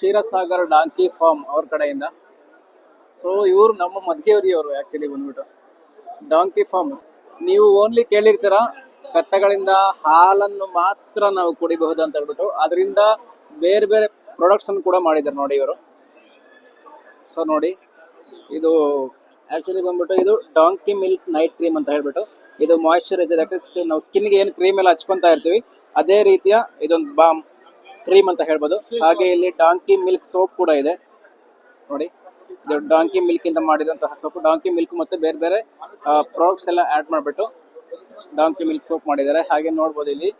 ಕ್ಷೀರಸಾಗರ್, donkey form ಅವ್ರ ಕಡೆಯಿಂದ. So ಇವ್ರು ನಮ್ಮ ಮದ್ಗೆವರಿಯವರು ಆ್ಯಕ್ಚುಲಿ ಬಂದ್ಬಿಟ್ಟು. Donkey farm. ನೀವು ಓನ್ಲಿ ಕೇಳಿರ್ತೀರ, ಕತ್ತೆಗಳಿಂದ ಹಾಲನ್ನು ಮಾತ್ರ ನಾವು ಕುಡಿಬಹುದು ಅಂತ ಹೇಳ್ಬಿಟ್ಟು. ಅದರಿಂದ ಬೇರೆ ಬೇರೆ ಪ್ರಾಡಕ್ಟ್ಸ್ ಕೂಡ ಮಾಡಿದ್ದಾರೆ ನೋಡಿ ಇವರು. ಸೊ ನೋಡಿ, ಇದು ಆ್ಯಕ್ಚುಲಿ ಬಂದ್ಬಿಟ್ಟು ಇದು ಡಾಂಕಿ ಮಿಲ್ಕ್ ನೈಟ್ ಕ್ರೀಮ್ ಅಂತ ಹೇಳ್ಬಿಟ್ಟು. ಇದು ಮಾಯಿಶ್ಚರೈಸರ್ ಯಾಕಂದ್ರೆ ನಾವು ಸ್ಕಿನ್ಗೆ ಏನು ಕ್ರೀಮ್ ಎಲ್ಲ ಹಚ್ಕೊತಾ ಇರ್ತೀವಿ, ಅದೇ ರೀತಿಯ ಇದೊಂದು ಬಾಮ್. ಕ್ರೀಮ್ ಅಂತ ಹೇಳ್ಬೋದು. ಹಾಗೆ ಇಲ್ಲಿ ಡಾಂಕಿ ಮಿಲ್ಕ್ ಸೋಪ್ ಕೂಡ ಇದೆ. ನೋಡಿ ಇದು ಡಾಂಕಿ ಮಿಲ್ಕ್ ಇಂದ ಮಾಡಿರುವಂತಹ ಸೋಪ್ ಡಾಂಕಿ ಮಿಲ್ಕ್ ಮತ್ತೆ ಬೇರೆ ಬೇರೆ ಪ್ರಾಡಕ್ಟ್ಸ್ ಎಲ್ಲ ಆಡ್ ಮಾಡಿಬಿಟ್ಟು ಡಾಂಕಿ ಮಿಲ್ಕ್ ಸೋಪ್ ಮಾಡಿದ್ದಾರೆ. ಹಾಗೆ ನೋಡ್ಬೋದು ಇಲ್ಲಿ.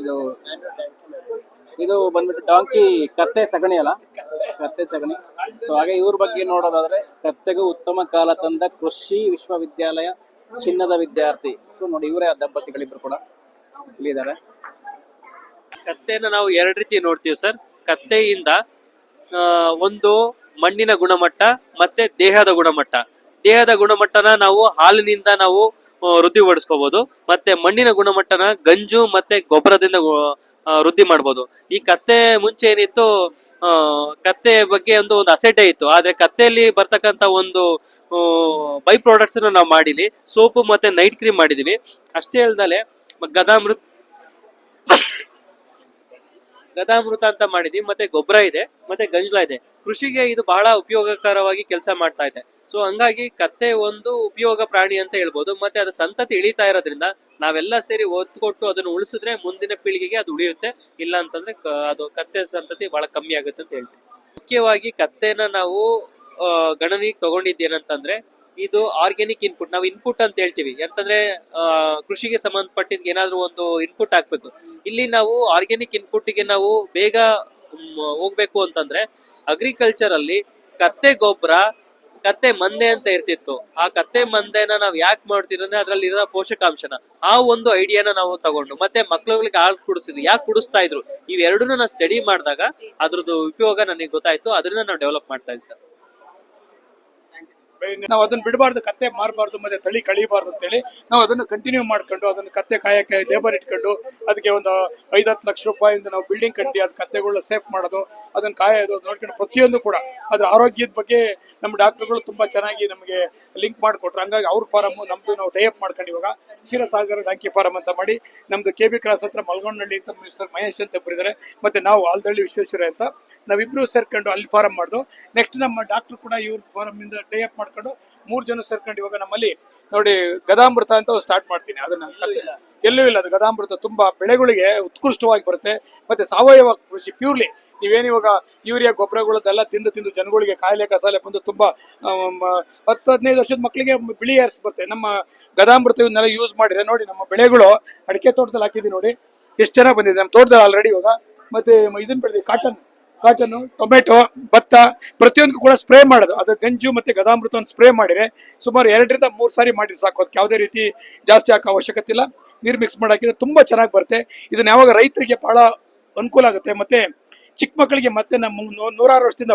ಇದು ಇದು ಬಂದ್ಬಿಟ್ಟು ಡಾಂಕಿ ಕತ್ತೆ ಸಗಣಿ ಅಲ್ಲ? ಕತ್ತೆ ಸಗಣಿ. ಸೊ ಹಾಗೆ ಇವ್ರ ಬಗ್ಗೆ ನೋಡೋದಾದ್ರೆ ಕತ್ತೆಗೂ ಉತ್ತಮ ಕಾಲ ತಂದ ಕೃಷಿ ವಿಶ್ವವಿದ್ಯಾಲಯ ಚಿನ್ನದ ವಿದ್ಯಾರ್ಥಿ. ಸೊ ನೋಡಿ ಇವರೇ ದಂಪತಿಗಳಿಬ್ರು ಕೂಡ ಇಲ್ಲಿದ್ದಾರೆ. ಕತ್ತೆನ ನಾವು ಎರಡು ರೀತಿ ನೋಡ್ತೀವಿ ಸರ್. ಕತ್ತೆಯಿಂದ ಒಂದು ಮಣ್ಣಿನ ಗುಣಮಟ್ಟ ಮತ್ತೆ ದೇಹದ ಗುಣಮಟ್ಟ. ದೇಹದ ಗುಣಮಟ್ಟನ ನಾವು ಹಾಲಿನಿಂದ ನಾವು ವೃದ್ಧಿ ಪಡಿಸ್ಕೋಬಹುದು ಮತ್ತೆ ಮಣ್ಣಿನ ಗುಣಮಟ್ಟನ ಗಂಜು ಮತ್ತೆ ಗೊಬ್ಬರದಿಂದ ವೃದ್ಧಿ ಮಾಡ್ಬೋದು. ಈ ಕತ್ತೆ ಮುಂಚೆ ಏನಿತ್ತು ಕತ್ತೆ ಬಗ್ಗೆ ಒಂದು ಒಂದು ಅಸಡ್ಡೆ ಇತ್ತು. ಆದ್ರೆ ಕತ್ತೆಯಲ್ಲಿ ಬರ್ತಕ್ಕಂತ ಒಂದು ಬೈ ಪ್ರಾಡಕ್ಟ್ಸ್ ನಾವು ಮಾಡಿಲಿ ಸೋಪು ಮತ್ತೆ ನೈಟ್ ಕ್ರೀಮ್ ಮಾಡಿದೀವಿ. ಅಷ್ಟೇ ಅಲ್ದಲೆ ಗದಾಮೃತ್ ಗದಾಮೃತ ಅಂತ ಮಾಡಿದೀವಿ, ಮತ್ತೆ ಗೊಬ್ಬರ ಇದೆ, ಮತ್ತೆ ಗಂಜಲ ಇದೆ. ಕೃಷಿಗೆ ಇದು ಬಹಳ ಉಪಯೋಗಕರವಾಗಿ ಕೆಲಸ ಮಾಡ್ತಾ ಇದೆ. ಸೊ ಹಂಗಾಗಿ ಕತ್ತೆ ಒಂದು ಉಪಯೋಗ ಪ್ರಾಣಿ ಅಂತ ಹೇಳ್ಬೋದು, ಮತ್ತೆ ಅದು ಸಂತತಿ ಇಳಿತಾ ಇರೋದ್ರಿಂದ ನಾವೆಲ್ಲ ಸೇರಿ ಒತ್ತುಕೊಟ್ಟು ಅದನ್ನು ಉಳಿಸಿದ್ರೆ ಮುಂದಿನ ಪೀಳಿಗೆಗೆ ಅದು ಉಳಿಯುತ್ತೆ. ಇಲ್ಲ ಅಂತಂದ್ರೆ ಅದು ಕತ್ತೆ ಸಂತತಿ ಬಹಳ ಕಮ್ಮಿ ಆಗುತ್ತೆ ಅಂತ ಹೇಳ್ತೀವಿ ಮುಖ್ಯವಾಗಿ ಕತ್ತೆನ ನಾವು ಗಣನೆಗೆ ತಗೊಂಡಿದ್ದೇನಂತಂದ್ರೆ ಇದು ಆರ್ಗ್ಯಾನಿಕ್ ಇನ್ಪುಟ್ ನಾವು ಇನ್ಪುಟ್ ಅಂತ ಹೇಳ್ತೀವಿ. ಯಾಕಂದ್ರೆ ಕೃಷಿಗೆ ಸಂಬಂಧಪಟ್ಟಿದ್ ಏನಾದ್ರೂ ಒಂದು ಇನ್ಪುಟ್ ಹಾಕ್ಬೇಕು. ಇಲ್ಲಿ ನಾವು ಆರ್ಗ್ಯಾನಿಕ್ ಇನ್ಪುಟ್ಗೆ ನಾವು ಬೇಗ ಹೋಗ್ಬೇಕು ಅಂತಂದ್ರೆ ಅಗ್ರಿಕಲ್ಚರ್ ಅಲ್ಲಿ ಕತ್ತೆ ಗೊಬ್ಬರ, ಕತ್ತೆ ಮಂದೆ ಅಂತ ಇರ್ತಿತ್ತು. ಆ ಕತ್ತೆ ಮಂದೆನ ನಾವ್ ಯಾಕೆ ಮಾಡ್ತಿದ್ರು ಅಂದ್ರೆ ಅದ್ರಲ್ಲಿ ಇರೋ ಪೋಷಕಾಂಶನ. ಆ ಒಂದು ಐಡಿಯಾನ ನಾವು ತಗೊಂಡು, ಮತ್ತೆ ಮಕ್ಳುಗಳಿಗೆ ಹಾಲು ಕುಡಿಸಿದ್ರು ಯಾಕೆ ಕುಡಿಸ್ತಾ ಇದ್ರು? ಇವೆರಡನ್ನೂ ನಾವು ಸ್ಟಡಿ ಮಾಡಿದಾಗ ಅದ್ರದ್ದು ಉಪಯೋಗ ನನಗೆ ಗೊತ್ತಾಯ್ತು. ಅದನ್ನ ನಾವು ಡೆವಲಪ್ ಮಾಡ್ತಾ ಇದ್ವಿ ಸರ್ ನಾವು ಅದನ್ನ ಬಿಡಬಾರ್ದು, ಕತ್ತೆ ಮಾರಬಾರ್ದು, ಮತ್ತೆ ತಳಿ ಕಳಿಬಾರ್ದು ಅಂತೇಳಿ ನಾವು ಅದನ್ನು ಕಂಟಿನ್ಯೂ ಮಾಡ್ಕೊಂಡು ಅದನ್ನು ಕತ್ತೆ ಕಾಯಕ್ಕೆ ಲೇಬರ್ ಇಟ್ಕೊಂಡು ಅದಕ್ಕೆ ಒಂದು ಐದು ಹತ್ತು ಲಕ್ಷ ರೂಪಾಯಿಂದ ನಾವು ಬಿಲ್ಡಿಂಗ್ ಕಟ್ಟಿ ಅದು ಕತ್ತೆಗಳನ್ನ ಸೇಫ್ ಮಾಡೋದು, ಅದನ್ನ ಕಾಯೋದು ನೋಡ್ಕೊಂಡು ಪ್ರತಿಯೊಂದು ಕೂಡ ಅದ್ರ ಆರೋಗ್ಯದ ಬಗ್ಗೆ ನಮ್ಮ ಡಾಕ್ಟರ್ಗಳು ತುಂಬಾ ಚೆನ್ನಾಗಿ ನಮಗೆ ಲಿಂಕ್ ಮಾಡಿಕೊಟ್ರು. ಹಂಗಾಗಿ ಅವ್ರ ಫಾರಮ್ ನಮ್ದು ನಾವು ಟೈಅಪ್ ಮಾಡ್ಕೊಂಡು ಇವಾಗ ಕ್ಷೀರಸಾಗರ ಡಾಂಕಿ ಫಾರಮ್ ಅಂತ ಮಾಡಿ ನಮ್ದು ಕೆ ಬಿ ಕ್ರಾಸ್ ಹತ್ರ ಮಲ್ಗೊಂಡಳ್ಳಿ ಅಂತ ಮಿನಿಸ್ಟರ್ ಮಹೇಶ್ ಅಂತ ಬರೆದಿದ್ದಾರೆ ಮತ್ತೆ ನಾವು ಆಲ್ದಳ್ಳಿ ವಿಶ್ವೇಶ್ವರ ಅಂತ ನಾವಿಬ್ರು ಸೇರ್ಕೊಂಡು ಅಲ್ಲಿ ಫಾರಂ ಮಾಡ್ದು ನೆಕ್ಸ್ಟ್ ನಮ್ಮ ಡಾಕ್ಟರ್ ಕೂಡ ಇವ್ರ ಫಾರಂ ಇಂದ ಮಾಡಿ ಮಾಡ್ಕೊಂಡು ಮೂರು ಜನ ಸೇರ್ಕೊಂಡು ಇವಾಗ ನಮ್ಮಲ್ಲಿ ನೋಡಿ ಗದಾಮೃತ ಅಂತ ಸ್ಟಾರ್ಟ್ ಮಾಡ್ತೀನಿ. ಅದನ್ನ ಎಲ್ಲೂ ಇಲ್ಲ. ಅದು ಗದಾಮೃತ ತುಂಬಾ ಬೆಳೆಗಳಿಗೆ ಉತ್ಕೃಷ್ಟವಾಗಿ ಬರುತ್ತೆ. ಮತ್ತೆ ಸಾವಯವ ಕೃಷಿ ಪ್ಯೂರ್ಲಿ ನೀವೇನು ಇವಾಗ ಯೂರಿಯಾ ಗೊಬ್ಬರಗಳದ್ದೆಲ್ಲ ತಿಂದು ತಿಂದು ಜನಗಳಿಗೆ ಕಾಯಿಲೆ ಕಸಾಲೆ ಬಂದು ತುಂಬಾ ಹತ್ತು ಹದಿನೈದು ವರ್ಷದ ಮಕ್ಕಳಿಗೆ ಬಿಳಿ ಏರ್ಸ್ ಬರುತ್ತೆ. ನಮ್ಮ ಗದಾಮೃತ ಇವನ್ನೆಲ್ಲ ಯೂಸ್ ಮಾಡಿದ್ರೆ ನೋಡಿ ನಮ್ಮ ಬೆಳೆಗಳು ಅಡಿಕೆ ತೋಟದಲ್ಲಿ ಹಾಕಿದ್ದೀವಿ ನೋಡಿ. ಎಷ್ಟು ಚೆನ್ನಾಗಿ ಬಂದಿದೆ. ನಮ್ಮ ತೋಟದಲ್ಲಿ ಆಲ್ರೆಡಿ ಇವಾಗ. ಮತ್ತೆ ಇದನ್ನ ಬೆಳೆದಿವಿ ಕಾಟನ್ ಕಾಟನ್, ಟೊಮೆಟೊ, ಭತ್ತ, ಪ್ರತಿಯೊಂದಕ್ಕೂ ಕೂಡ ಸ್ಪ್ರೇ ಮಾಡೋದು. ಅದು ಗಂಜು ಮತ್ತೆ ಗದಾಮೃತವನ್ನು ಸ್ಪ್ರೇ ಮಾಡಿದ್ರೆ ಸುಮಾರು ಎರಡರಿಂದ ಮೂರು ಸಾರಿ ಮಾಡಿರಿ ಸಾಕು. ಅದಕ್ಕೆ ಯಾವುದೇ ರೀತಿ ಜಾಸ್ತಿ ಹಾಕೋ ಅವಶ್ಯಕತೆ ಇಲ್ಲ. ನೀರು ಮಿಕ್ಸ್ ಮಾಡಿ ತುಂಬ ಚೆನ್ನಾಗಿ ಬರುತ್ತೆ. ಇದನ್ನ ಯಾವಾಗ ರೈತರಿಗೆ ಬಹಳ ಅನುಕೂಲ ಆಗುತ್ತೆ. ಮತ್ತೆ ಚಿಕ್ಕ ಮಕ್ಕಳಿಗೆ ಮತ್ತೆ ನಮ್ಮ ನೂರಾರು ವರ್ಷದಿಂದ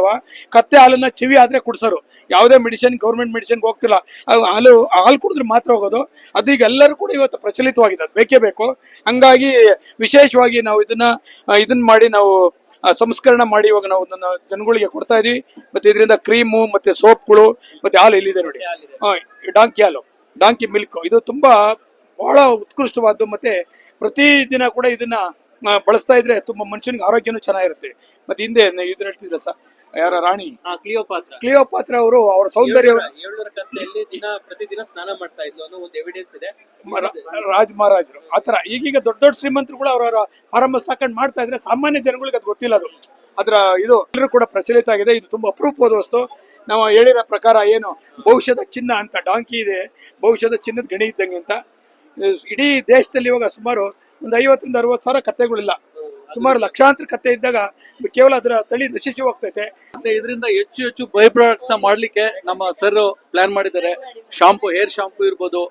ಕತ್ತೆ ಹಾಲನ್ನು ಚೆವಿ ಆದ್ರೆ ಕುಡಿಸೋರು. ಯಾವುದೇ ಮೆಡಿಸಿನ್ ಗೌರ್ಮೆಂಟ್ ಮೆಡಿಸಿನ್ಗೆ ಹೋಗ್ತಿಲ್ಲ. ಹಾಲು ಹಾಲು ಕುಡಿದ್ರೆ ಮಾತ್ರ ಹೋಗೋದು. ಅದು ಈಗ ಎಲ್ಲರೂ ಕೂಡ ಇವತ್ತು ಪ್ರಚಲಿತವಾಗಿದೆ. ಅದು ಬೇಕೇ ಬೇಕು. ಹಂಗಾಗಿ ವಿಶೇಷವಾಗಿ ನಾವು ಇದನ್ನ ಇದನ್ನು ಮಾಡಿ ನಾವು ಸಂಸ್ಕರಣ ಮಾಡಿ ಇವಾಗ ನಾವು ನನ್ನ ಜನಗಳಿಗೆ ಕೊಡ್ತಾ ಇದೀವಿ. ಮತ್ತೆ ಇದರಿಂದ ಕ್ರೀಮು ಮತ್ತೆ ಸೋಪ್ಗಳು ಮತ್ತೆ ಹಾಲು ಇಲ್ಲಿದೆ ನೋಡಿ? ಡಾಂಕಿ ಹಾಲು ಡಾಂಕಿ ಮಿಲ್ಕ್. ಇದು ತುಂಬಾ ಬಹಳ ಉತ್ಕೃಷ್ಟವಾದ್ದು ಮತ್ತೆ ಪ್ರತಿದಿನ ಕೂಡ ಇದನ್ನ ಬಳಸ್ತಾ ಇದ್ರೆ ತುಂಬಾ ಮನುಷ್ಯನಿಗೆ ಆರೋಗ್ಯನೂ ಚೆನ್ನಾಗಿರುತ್ತೆ. ಮತ್ತೆ ಹಿಂದೆ ಇದ್ರ ಹೇಳ್ತಿದ್ರಲ್ಲ ಸರ್ ಯಾರ ರಾಣಿ? ಕ್ಲಿಯೋಪಾತ್ರ. ಕ್ಲಿಯೋಪಾತ್ರ ಅವರು ಅವರ ಸೌಂದರ್ಯ ದಿನ ಪ್ರತಿದಿನ ಸ್ನಾನ ಮಾಡ್ತಾ ಇದ್ಲು ಅನ್ನೋ ಒಂದು ಎವಿಡೆನ್ಸ್ ಇದೆ. ರಾಜ ಮಹಾರಾಜರು. ಆತರ ಈಗೀಗ ದೊಡ್ಡ ದೊಡ್ಡ ಶ್ರೀಮಂತರು ಕೂಡ ಅವರವರ ಆರಂಭ ಸಾಕಂಡ್ ಮಾಡ್ತಾ ಇದ್ರೆ ಸಾಮಾನ್ಯ ಜನಗಳಿಗೆ ಅದು ಗೊತ್ತಿಲ್ಲ ಅದು. ಅದರ ಇದು ಎಲ್ಲರೂ ಕೂಡ ಪ್ರಚಲಿತ ಆಗಿದೆ. ಇದು ತುಂಬಾ ಅಪರೂಪವಾದ ವಸ್ತು ನಾವು ಹೇಳಿರೋ ಪ್ರಕಾರ ಏನು, ಭವಿಷ್ಯದ ಚಿನ್ನ ಅಂತ ಡಾಂಕಿ ಇದೆ. ಭವಿಷ್ಯದ ಚಿನ್ನದ ಗಣಿ ಇದ್ದಂಗೆ ಅಂತ. ಇಡೀ ದೇಶದಲ್ಲಿ ಇವಾಗ ಸುಮಾರು ಒಂದು ಐವತ್ತರಿಂದ ಅರವತ್ತು ಸಾವಿರ ಕತ್ತೆಗಳಿಲ್ಲ. ಸುಮಾರು ಲಕ್ಷಾಂತರ ಕತ್ತೆ ಇದ್ದಾಗ ಕೇವಲ ಅದರ ತಳಿ ನಶಿಸಿ ಹೋಗ್ತೈತೆ. ಮತ್ತೆ ಇದರಿಂದ ಹೆಚ್ಚು ಹೆಚ್ಚು ಬೈ ಪ್ರಾಡಕ್ಟ್ಸ್ನ ಮಾಡ್ಲಿಕ್ಕೆ ನಮ್ಮ ಸರ್ ಪ್ಲಾನ್ ಮಾಡಿದ್ದಾರೆ. ಶಾಂಪು ಹೇರ್ ಶಾಂಪು ಇರ್ಬೋದು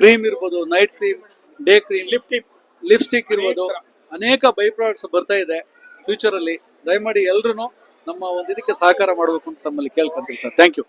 ಕ್ರೀಮ್ ಇರ್ಬೋದು night cream day cream lipstick lipstick ಇರ್ಬೋದು. ಅನೇಕ ಬೈ ಪ್ರಾಡಕ್ಟ್ಸ್ ಬರ್ತಾ ಇದೆ ಫ್ಯೂಚರ್ ಅಲ್ಲಿ. ದಯಮಾಡಿ ಎಲ್ರು ನಮ್ಮ ಒಂದು ಇದಕ್ಕೆ ಸಹಕಾರ ಮಾಡಬೇಕು ಅಂತ ತಮ್ಮಲ್ಲಿ ಕೇಳ್ಕೊಂತೀವಿ ಸರ್ ಥ್ಯಾಂಕ್ ಯು